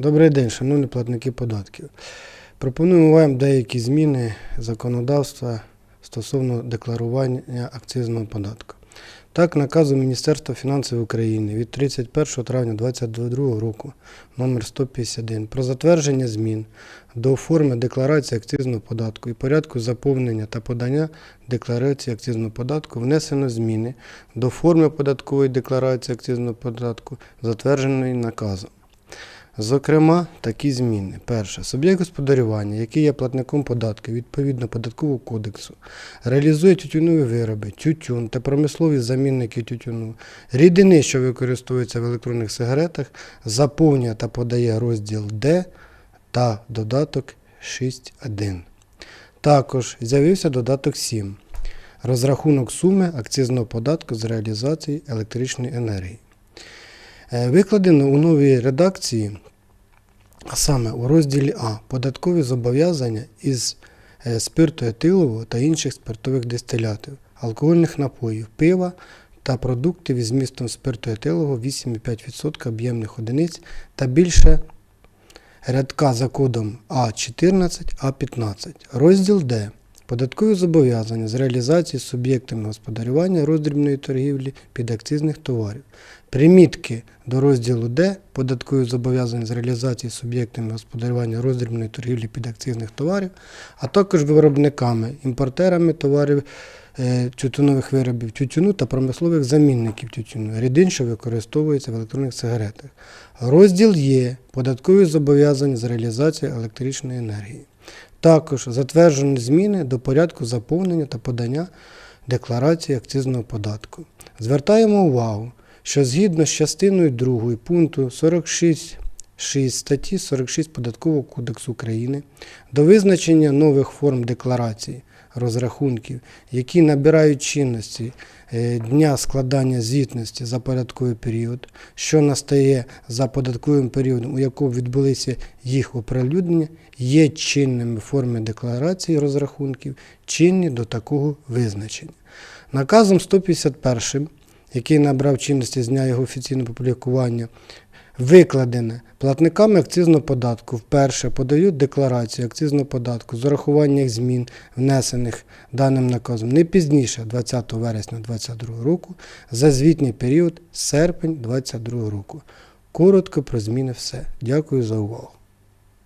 Добрий день, шановні платники податків. Пропонуємо вам деякі зміни законодавства стосовно декларування акцизного податку. Так, наказом Міністерства фінансів України від 31 травня 2022 року номер 151 про затвердження змін до форми декларації акцизного податку і порядку заповнення та подання декларації акцизного податку внесено зміни до форми податкової декларації акцизного податку, затвердженої наказом. Зокрема, такі зміни. Перше. Суб'єкт господарювання, який є платником податків відповідно податкового кодексу, реалізує тютюнові вироби, тютюн та промислові замінники тютюну, рідини, що використовуються в електронних сигаретах, заповнює та подає розділ Д та додаток 6.1. Також з'явився додаток 7. Розрахунок суми акцизного податку з реалізації електричної енергії. Е, Викладено у новій редакції, а саме у розділі А податкові зобов'язання із е, спирту етилового та інших спиртових дистилятів, алкогольних напоїв, пива та продуктів із змістом спирту етилового 8,5% об'ємних одиниць та більше рядка за кодом А14, А15. Розділ Д. Податкові зобов'язання з реалізації суб'єктами господарювання роздрібної торгівлі підакцизних товарів. Примітки до розділу Д податкові зобов'язання з реалізації суб'єктами господарювання роздрібної торгівлі підакцизних товарів, а також виробниками, імпортерами товарів е, тютюнових виробів тютюну та промислових замінників тютюну, рідин, що використовується в електронних сигаретах. Розділ Є податкові зобов'язання з реалізації електричної енергії. Також затверджені зміни до порядку заповнення та подання декларації акцизного податку. Звертаємо увагу, що згідно з частиною 2 пункту 46.6 статті 46 Податкового кодексу України до визначення нових форм декларації розрахунків, які набирають чинності е, дня складання звітності за податковий період, що настає за податковим періодом, у якому відбулися їх оприлюднення, є чинними форми декларації розрахунків, чинні до такого визначення. Наказом 151 який набрав чинності з дня його офіційного опублікування, викладене платниками акцизного податку вперше подають декларацію акцизного податку з урахуванням змін, внесених даним наказом не пізніше 20 вересня 2022 року за звітній період серпень 2022 року. Коротко про зміни все. Дякую за увагу.